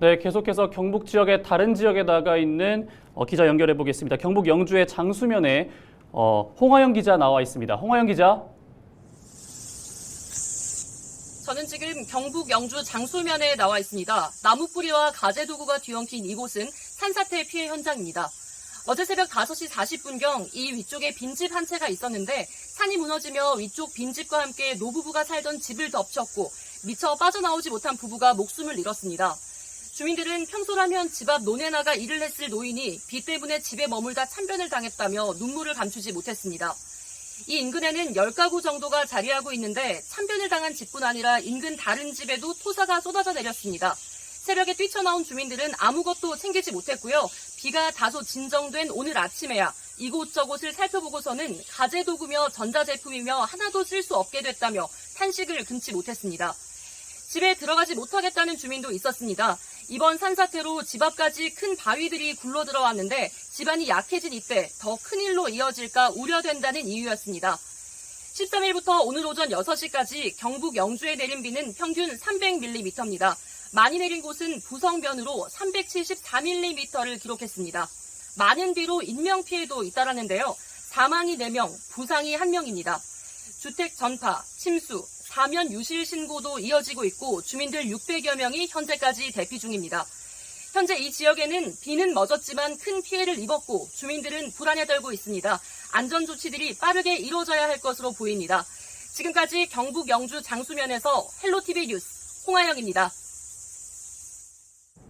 네, 계속해서 경북 지역의 다른 지역에 나가 있는 어, 기자 연결해 보겠습니다. 경북 영주의 장수면에 어, 홍화영 기자 나와 있습니다. 홍화영 기자. 저는 지금 경북 영주 장수면에 나와 있습니다. 나무 뿌리와 가재 도구가 뒤엉킨 이곳은 산사태 피해 현장입니다. 어제 새벽 5시 40분경 이 위쪽에 빈집 한 채가 있었는데 산이 무너지며 위쪽 빈집과 함께 노부부가 살던 집을 덮쳤고 미처 빠져나오지 못한 부부가 목숨을 잃었습니다. 주민들은 평소라면 집 앞 논에 나가 일을 했을 노인이 비 때문에 집에 머물다 참변을 당했다며 눈물을 감추지 못했습니다. 이 인근에는 10가구 정도가 자리하고 있는데 참변을 당한 집뿐 아니라 인근 다른 집에도 토사가 쏟아져 내렸습니다. 새벽에 뛰쳐나온 주민들은 아무것도 챙기지 못했고요. 비가 다소 진정된 오늘 아침에야 이곳저곳을 살펴보고서는 가재도구며 전자제품이며 하나도 쓸 수 없게 됐다며 탄식을 금치 못했습니다. 집에 들어가지 못하겠다는 주민도 있었습니다. 이번 산사태로 집 앞까지 큰 바위들이 굴러 들어왔는데 집안이 약해진 이때 더 큰 일로 이어질까 우려된다는 이유였습니다. 13일부터 오늘 오전 6시까지 경북 영주에 내린 비는 평균 300mm입니다. 많이 내린 곳은 부성변으로 374mm를 기록했습니다. 많은 비로 인명피해도 잇따랐는데요. 사망이 4명, 부상이 1명입니다. 주택 전파, 침수, 사면 유실 신고도 이어지고 있고 주민들 600여 명이 현재까지 대피 중입니다. 현재 이 지역에는 비는 멎었지만 큰 피해를 입었고 주민들은 불안에 떨고 있습니다. 안전 조치들이 빠르게 이루어져야 할 것으로 보입니다. 지금까지 경북 영주 장수면에서 헬로티비 뉴스 홍하영입니다.